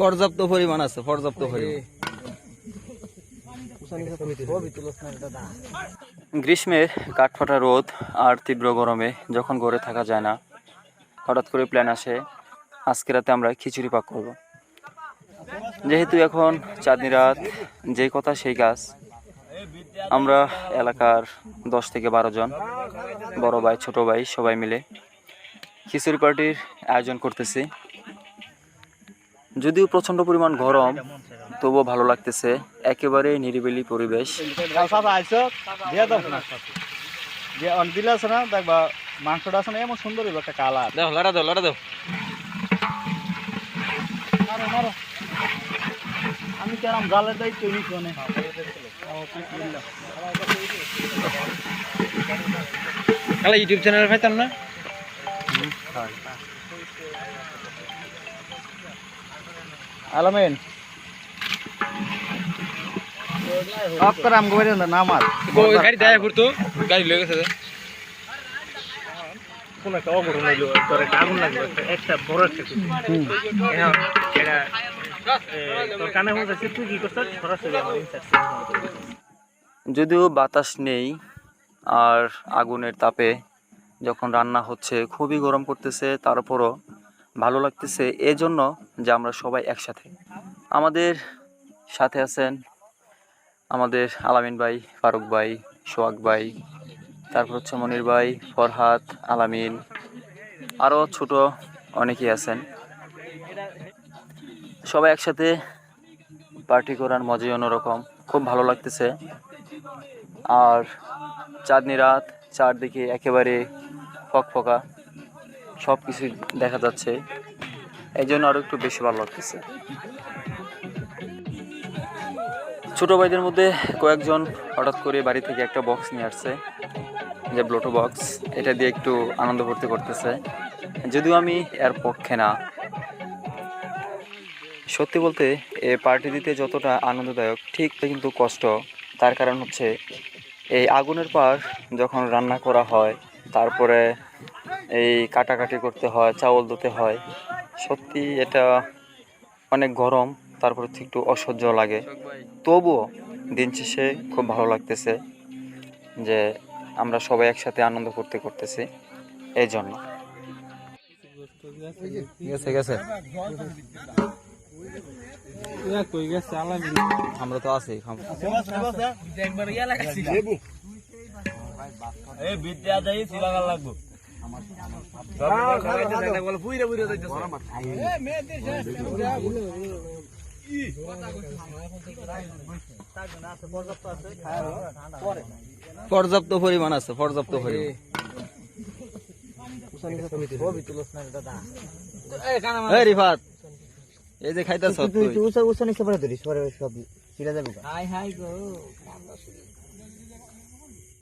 পর্যাপ্ত পরিমাণ আছে পর্যাপ্ত পরিমাণ। গ্রীষ্মের কাঠফাটা রোদ আর তীব্র গরমে যখন ঘরে থাকা যায় না হঠাৎ করে প্ল্যান আসে আজকে রাতে আমরা খিচুড়ি পাক করব। যেহেতু এখন চাঁদনি রাত যে কথা সেই কাজ আমরা এলাকার দশ থেকে বারো জন বড় ভাই ছোট ভাই সবাই মিলে খিচুড়ি পার্টির আয়োজন করতেছি। যদিও প্রচণ্ড পরিমাণ গরম, তবুও ভালো লাগতেছে। একেবারে নিরিবিলি পরিবেশ। সুন্দর একটা মারো আমি ইউটিউব চ্যানেল পাইতাম না? আলামিন। আমগো বাইরে না আমার গাড়ি দেয় ঘুরতো গাড়ি লয়ে গেছে কোন একটা অঘটন হইল তোর একটা আগুন লাগল একটা- একটা বড় একটা এটা তোর কানে হচ্ছে তুই কি করছিস? সরাসরি আমার যদিও বাতাস নেই আর আগুনের তাপে যখন রান্না হচ্ছে, খুবই গরম করতেছে, তারপরও ভালো লাগতেছে। এজন্য যে আমরা সবাই একসাথে। আমাদের সাথে আছেন আমাদের আলামিন ভাই, ফারুক ভাই, সোহাগ ভাই, তারপর হচ্ছে মনির ভাই, ফরহাদ, আলামিন আরও ছোট অনেকেই আছেন। সবাই একসাথে পার্টি করার মজাই অন্যরকম। খুব ভালো লাগতেছে। আর চাঁদনি রাত চারদিকে একেবারে ফকফকা সব কিছু দেখা যাচ্ছে। এই জন্য আরও একটু বেশি ভালো লাগতেছে। ছোটো ভাইদের মধ্যে কয়েকজন হঠাৎ করে বাড়ি থেকে একটা বক্স নিয়ে আসছে, যে ব্লোটো বক্স এটা দিয়ে একটু আনন্দ ভর্তি করতেছে। যদিও আমি এর পক্ষে না। সত্যি বলতে, এ পার্টি দিতে যতটা আনন্দদায়ক, ঠিক কিন্তু কষ্ট। তার কারণ হচ্ছে, এই আগুনের পার যখন রান্না করা হয় তারপরে এই কাটাকাটি করতে হয় চাউল দিতে হয়। সত্যি এটা অনেক গরম তারপর একটু অসহ্য লাগে। তবুও দিন শেষে খুব ভালো লাগতেছে যে আমরা সবাই একসাথে আনন্দ করতে করতেছি এই জন্য আমরা তো আছি এই বিদ্যা দেই সিলাগাল লাগবো। পর্যাপ্ত পরিমাণ আছে পর্যাপ্ত পরিমাণ। এই রিফাত এই যে খাইতেছ তুই